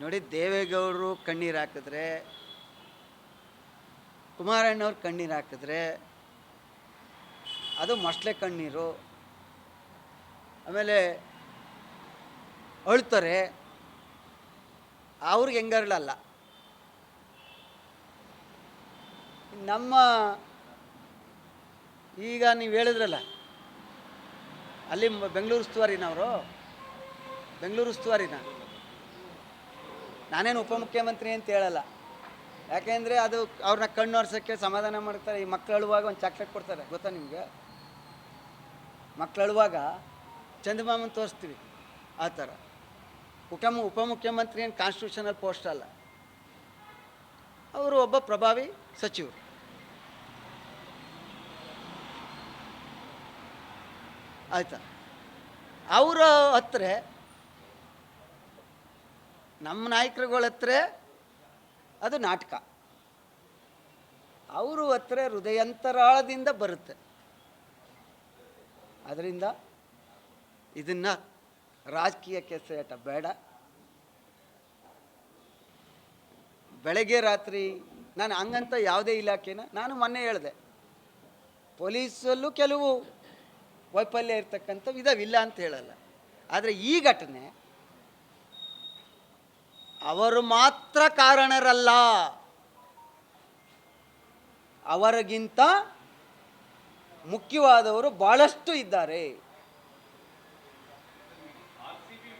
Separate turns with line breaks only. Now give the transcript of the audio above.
ನೋಡಿ ದೇವೇಗೌಡರು ಕಣ್ಣೀರು ಹಾಕಿದ್ರೆ, ಕುಮಾರಣ್ಣವ್ರು ಕಣ್ಣೀರು ಹಾಕಿದ್ರೆ ಅದು ಮೊಸಳೆ ಕಣ್ಣೀರು, ಆಮೇಲೆ ಅಳ್ತಾರೆ. ಅವ್ರಿಗೆ ಹೆಂಗರಳಲ್ಲ ನಮ್ಮ ಈಗ ನೀವು ಹೇಳಿದ್ರಲ್ಲ, ಅಲ್ಲಿ ಬೆಂಗಳೂರು ಉಸ್ತುವಾರಿನವರು ಬೆಂಗಳೂರು ಉಸ್ತುವಾರಿನ? ನಾನೇನು ಉಪಮುಖ್ಯಮಂತ್ರಿ ಅಂತ ಹೇಳಲ್ಲ. ಯಾಕೆಂದರೆ ಅದು ಅವ್ರನ್ನ ಕಣ್ಣು ಹರ್ಸೋಕ್ಕೆ ಸಮಾಧಾನ ಮಾಡ್ತಾರೆ, ಈ ಮಕ್ಳು ಅಳುವಾಗ ಒಂದು ಚಾಕ್ಲೇಟ್ ಕೊಡ್ತಾರೆ, ಗೊತ್ತಾ ನಿಮಗೆ? ಮಕ್ಳು ಅಳುವಾಗ ಚಂದಮಾಮನ್ ತೋರಿಸ್ತೀವಿ, ಆ ಥರ. ಉಪಮ ಉಪಮುಖ್ಯಮಂತ್ರಿ ಏನು ಕಾನ್ಸ್ಟಿಟ್ಯೂಷನಲ್ ಪೋಸ್ಟ್ ಅಲ್ಲ. ಅವರು ಒಬ್ಬ ಪ್ರಭಾವಿ ಸಚಿವರು. ಆಯಿತಾ? ಅವರ ಹತ್ರ ನಮ್ಮ ನಾಯಕರುಗಳ ಹತ್ರ ಅದು ನಾಟಕ. ಅವರು ಹತ್ರ ಹೃದಯಂತರಾಳದಿಂದ ಬರುತ್ತೆ. ಅದರಿಂದ ಇದನ್ನು ರಾಜಕೀಯಕ್ಕೆ ಸೇಟ ಬೇಡ. ಬೆಳಗ್ಗೆ ರಾತ್ರಿ ನಾನು ಹಂಗಂತ ಯಾವುದೇ ಇಲಾಖೆನ ನಾನು ಮೊನ್ನೆ ಹೇಳಿದೆ. ಪೊಲೀಸಲ್ಲೂ ಕೆಲವು ವೈಫಲ್ಯ ಇರ್ತಕ್ಕಂಥವು ವಿಧವಿಲ್ಲ ಅಂತ ಹೇಳಲ್ಲ. ಆದರೆ ಈ ಘಟನೆ ಅವರು ಮಾತ್ರ ಕಾರಣರಲ್ಲ. ಅವರಿಗಿಂತ ಮುಖ್ಯವಾದವರು ಬಹಳಷ್ಟು ಇದ್ದಾರೆ.